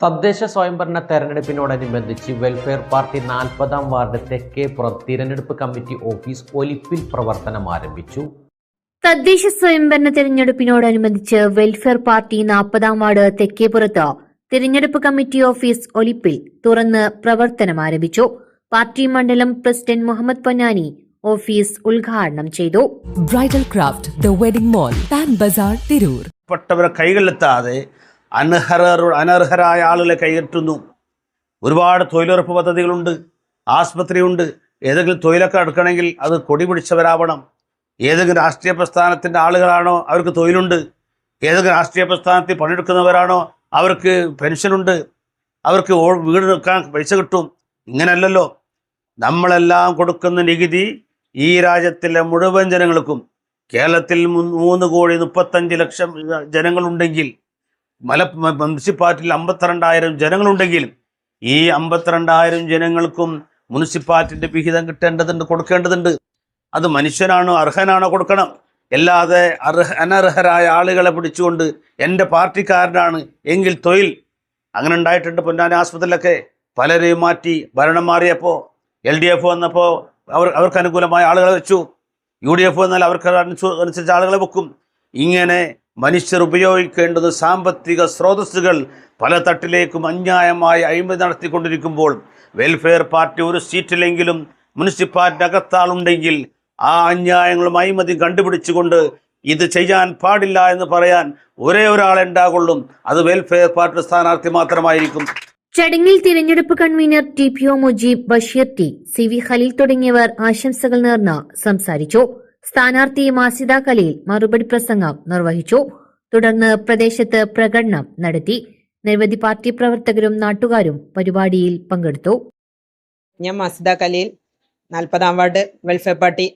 തദ്ദേശ സ്വയംഭരണ തെരഞ്ഞെടുപ്പിനോടനുബന്ധിച്ച് വെൽഫെയർ പാർട്ടി നാൽപ്പതാം വാർഡ് തെക്കേപ്പുറം തിരഞ്ഞെടുപ്പ് കമ്മിറ്റി ഓഫീസ് ഒലിപ്പിൽ പ്രവർത്തനം ആരംഭിച്ചു. തദ്ദേശ സ്വയംഭരണ തെരഞ്ഞെടുപ്പിനോടനുബന്ധിച്ച് വെൽഫെയർ പാർട്ടി നാൽപ്പതാം വാർഡ് തെക്കേപ്പുറത്ത് തിരഞ്ഞെടുപ്പ് കമ്മിറ്റി ഓഫീസ് ഒലിപ്പിൽ തുറന്ന് പ്രവർത്തനം ആരംഭിച്ചു. പാർട്ടി മണ്ഡലം പ്രസിഡന്റ് മുഹമ്മദ് പൊന്നാനി ഓഫീസ് ഉദ്ഘാടനം ചെയ്തു. Bridal craft the wedding mall Pan Bazar Tirur പെട്ടവരെ കൈകളിലെത്താതെ അനർഹർ അനർഹരായ ആളുകളെ കൈകെട്ടുന്നു ഒരുപാട് തൊഴിലുറപ്പ് പദ്ധതികളുണ്ട്. ആസ്പത്രിയുണ്ട്. ഏതെങ്കിലും തൊഴിലൊക്കെ എടുക്കണമെങ്കിൽ അത് കൊടി പിടിച്ചവരാവണം. ഏതെങ്കിലും രാഷ്ട്രീയ പ്രസ്ഥാനത്തിന്റെ ആളുകളാണോ അവർക്ക് തൊഴിലുണ്ട്? ഏതെങ്കിലും രാഷ്ട്രീയ പ്രസ്ഥാനത്തിൽ പണിയെടുക്കുന്നവരാണോ അവർക്ക് പെൻഷനുണ്ട്? അവർക്ക് വീട് വെക്കാൻ പൈസ കിട്ടും? ഇങ്ങനെയല്ലല്ലോ നമ്മളെല്ലാം കൊടുക്കുന്ന നികുതി ഈ രാജ്യത്തിലെ മുഴുവൻ ജനങ്ങൾക്കും. കേരളത്തിൽ മൂന്ന് കോടി മുപ്പത്തഞ്ച് ലക്ഷം ജനങ്ങളുണ്ടെങ്കിൽ മല മുനിസിപ്പാലിറ്റിയിൽ അമ്പത്തിരണ്ടായിരം ജനങ്ങളുണ്ടെങ്കിലും ഈ അമ്പത്തിരണ്ടായിരം ജനങ്ങൾക്കും മുനിസിപ്പാലിറ്റിന്റെ വിഹിതം കിട്ടേണ്ടതുണ്ട് കൊടുക്കേണ്ടതുണ്ട്. അത് മനുഷ്യനാണോ അർഹനാണോ കൊടുക്കണം. അല്ലാതെ അർഹ അനർഹരായ ആളുകളെ പിടിച്ചുകൊണ്ട് എന്റെ പാർട്ടിക്കാരനാണ് എങ്കിൽ തൊഴിൽ. അങ്ങനെ ഉണ്ടായിട്ടുണ്ട് പൊന്നാനി ആസ്പത്രിയിലൊക്കെ. പലരെയും മാറ്റി ഭരണം മാറിയപ്പോൾ എൽ ഡി എഫ് വന്നപ്പോൾ അവർ അവർക്ക് അനുകൂലമായ ആളുകളെ വെച്ചു. യു ഡി എഫ് വന്നാൽ അവർക്ക് അനുസരിച്ച് ആളുകളെ വെക്കും. ഇങ്ങനെ മനുഷ്യർ ഉപയോഗിക്കേണ്ടത് സാമ്പത്തിക സ്രോതസ്സുകൾ പല തട്ടിലേക്കും അന്യായമായി അഴിമതി നടത്തിക്കൊണ്ടിരിക്കുമ്പോൾ വെൽഫെയർ പാർട്ടി ഒരു സീറ്റിലെങ്കിലും മുനിസിപ്പാലിറ്റി അകത്താളുണ്ടെങ്കിൽ ആ അന്യായങ്ങളും അഴിമതി കണ്ടുപിടിച്ചുകൊണ്ട് ഇത് ചെയ്യാൻ പാടില്ല എന്ന് പറയാൻ ഒരേ ഒരാളെ ഉണ്ടാകുള്ളൂ അത് വെൽഫെയർ പാർട്ടി സ്ഥാനാർത്ഥി മാത്രമായിരിക്കും. ചടങ്ങിൽ തിരഞ്ഞെടുപ്പ് convener T P O Mujeeb Basheer T. C V Khaleel തുടങ്ങിയവർ ആശംസകൾ നേർന്ന് സംസാരിച്ചു. സ്ഥാനാർത്ഥി മാസിദ കലയിൽ മറുപടി പ്രസംഗം നിർവഹിച്ചു. തുടർന്ന് പ്രദേശത്ത് പ്രകടനം നടത്തി. നിരവധി പാർട്ടി പ്രവർത്തകരും നാട്ടുകാരും പരിപാടിയിൽ പങ്കെടുത്തു. ഞാൻ മാസിദ കലയിൽ നാൽപ്പതാം വാർഡ് വെൽഫെയർ പാർട്ടി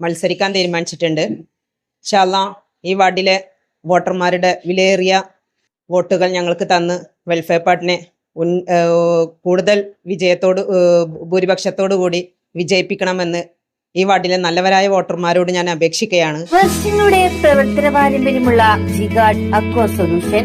മത്സരിക്കാൻ തീരുമാനിച്ചിട്ടുണ്ട്. ഈ വാർഡിലെ വോട്ടർമാരുടെ വിലയേറിയ വോട്ടുകൾ ഞങ്ങൾക്ക് തന്ന് വെൽഫെയർ പാർട്ടിനെ ഉൻ കൂടുതൽ വിജയത്തോട് ഭൂരിപക്ഷത്തോടു കൂടി വിജയിപ്പിക്കണമെന്ന് ഈ വാർഡിലെ നല്ലവരായ വോട്ടർമാരോട് ഞാൻ അപേക്ഷിക്കുകയാണ്. പ്രവർത്തന പാരമ്പര്യമുള്ള ജിഗാഡ് സൊല്യൂഷൻ